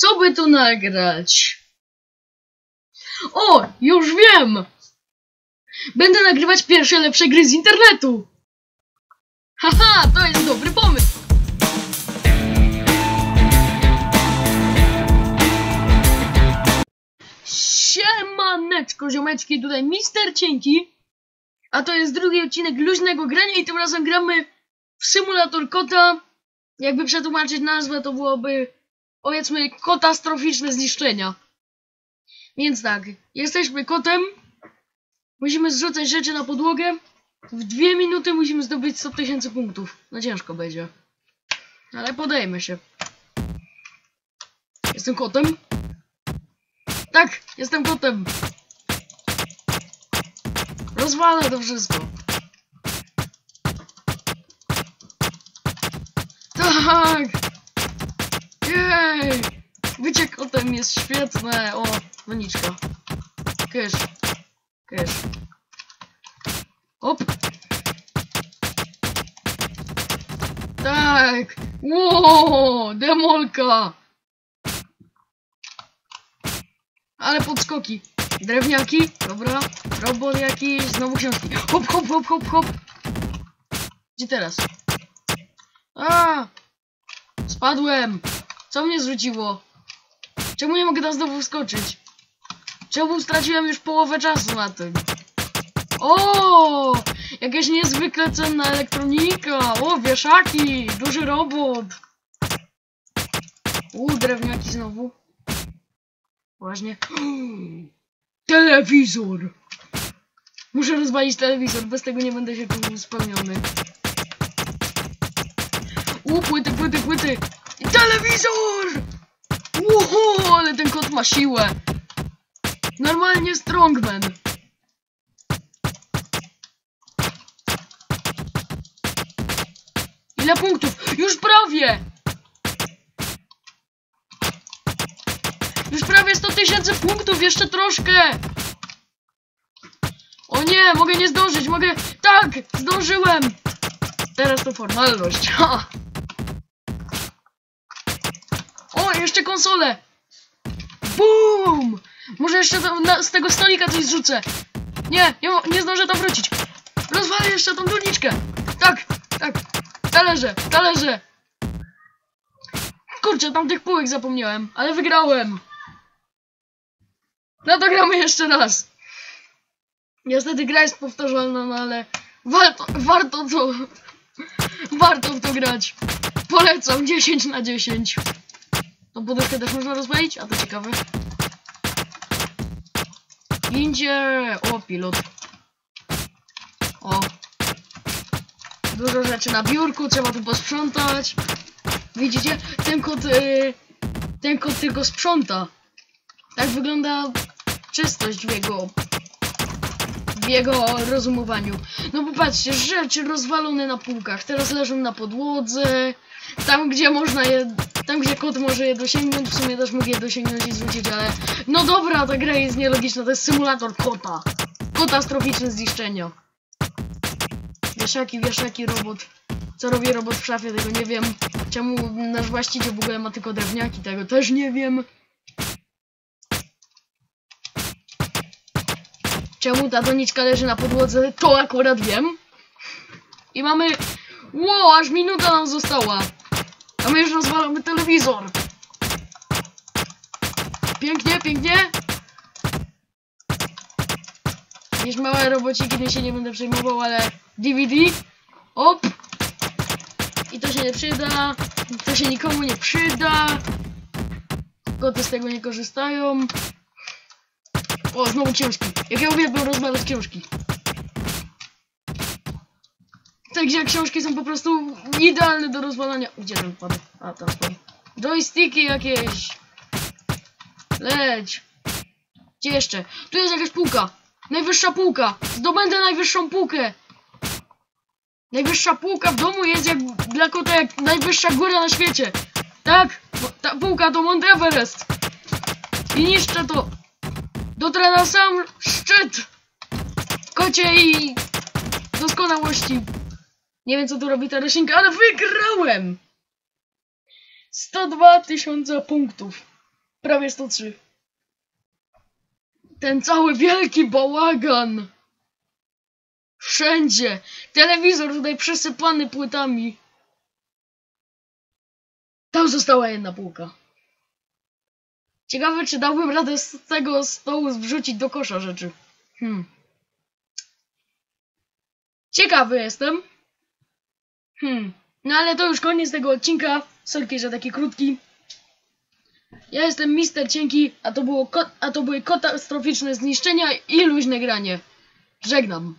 Co by tu nagrać? O, już wiem! Będę nagrywać pierwsze lepsze gry z internetu! Haha, to jest dobry pomysł! Siemaneczko, ziomeczki, tutaj Mister Cienki. A to jest drugi odcinek luźnego grania i tym razem gramy w symulator kota. Jakby przetłumaczyć nazwę, to byłoby powiedzmy katastroficzne zniszczenia. Więc tak, jesteśmy kotem. Musimy zrzucać rzeczy na podłogę. W dwie minuty musimy zdobyć 100 tysięcy punktów. No ciężko będzie. Ale podejmy się. Jestem kotem. Tak, jestem kotem. Rozwalę to wszystko. Tak! Jej! Bycie kotem jest świetne. O, doniczka. Kysz. Kysz. Hop. Tak! Ło, demolka! Ale podskoki. Drewniaki, dobra. Robot jakiś, znowu książki. Hop, hop, hop, hop, hop. Gdzie teraz? A! Spadłem! Co mnie zrzuciło? Czemu nie mogę tam znowu wskoczyć? Czemu straciłem już połowę czasu na tym? O! Jakaś niezwykle cenna elektronika! O, wieszaki! Duży robot! U, drewniaki znowu. Właśnie. Telewizor! Muszę rozwalić telewizor, bez tego nie będę się czuł spełniony. U, płyty, płyty, płyty! Telewizor! Ło, ale ten kot ma siłę! Normalnie strongman! Ile punktów? Już prawie! Już prawie 100 tysięcy punktów, jeszcze troszkę! O nie, mogę nie zdążyć, mogę... Tak! Zdążyłem! Teraz to formalność. Ha! O, jeszcze konsolę! Bum! Może jeszcze na, z tego stolika coś zrzucę. Nie, nie, nie zdążę tam wrócić. Rozwalę jeszcze tą doniczkę. Tak, tak. Talerze, talerze. Kurczę, tam tych półek zapomniałem, ale wygrałem. No to gramy jeszcze raz. Niestety gra jest powtarzalna, no ale warto, warto to, warto w to grać. Polecam 10 na 10. Tą poduszkę też można rozwalić? A to ciekawe. Indzie! O, pilot. O. Dużo rzeczy na biurku, trzeba tu posprzątać. Widzicie? Ten kot, y, ten kot tylko sprząta. Tak wygląda czystość w jego, w jego rozumowaniu. No bo patrzcie, rzeczy rozwalone na półkach, teraz leżą na podłodze. Tam gdzie można je, tam gdzie kot może je dosięgnąć, w sumie też mógł je dosięgnąć i zwrócić, ale... No dobra, ta gra jest nielogiczna, to jest symulator kota. Katastroficzne zniszczenia. Wieszaki, wieszaki, robot. Co robi robot w szafie, tego nie wiem. Czemu nasz właściciel w ogóle ma tylko drewniaki, tego też nie wiem. Czemu ta doniczka leży na podłodze, to akurat wiem. I mamy... Ło, aż minuta nam została. A my już rozwalamy telewizor. Pięknie, pięknie. Jakieś małe robociki, nie się nie będę przejmował, ale DVD. Op. I to się nie przyda. To się nikomu nie przyda. Koty z tego nie korzystają. O, znowu książki. Jak ja uwielbiam rozmawiać książki. Także książki są po prostu idealne do rozwalania. Gdzie ten padł? A, tam spadł. Joysticki jakieś. Leć. Gdzie jeszcze? Tu jest jakaś półka. Najwyższa półka. Zdobędę najwyższą półkę. Najwyższa półka w domu jest jak dla kota jak najwyższa góra na świecie. Tak? Ta półka to Mount Everest. I niszczę to. Dotrę na sam szczyt. Kocie i doskonałości. Nie wiem co tu robi ta roślinka, ale wygrałem! 102 tysiące punktów. Prawie 103. Ten cały wielki bałagan. Wszędzie. Telewizor tutaj przesypany płytami. Tam została jedna półka. Ciekawe, czy dałbym radę z tego stołu wrzucić do kosza rzeczy. Hmm. Ciekawy jestem. Hmm. No ale to już koniec tego odcinka. Sorki, że taki krótki. Ja jestem Mister Cienki, a to, było a to były katastroficzne zniszczenia i luźne granie. Żegnam.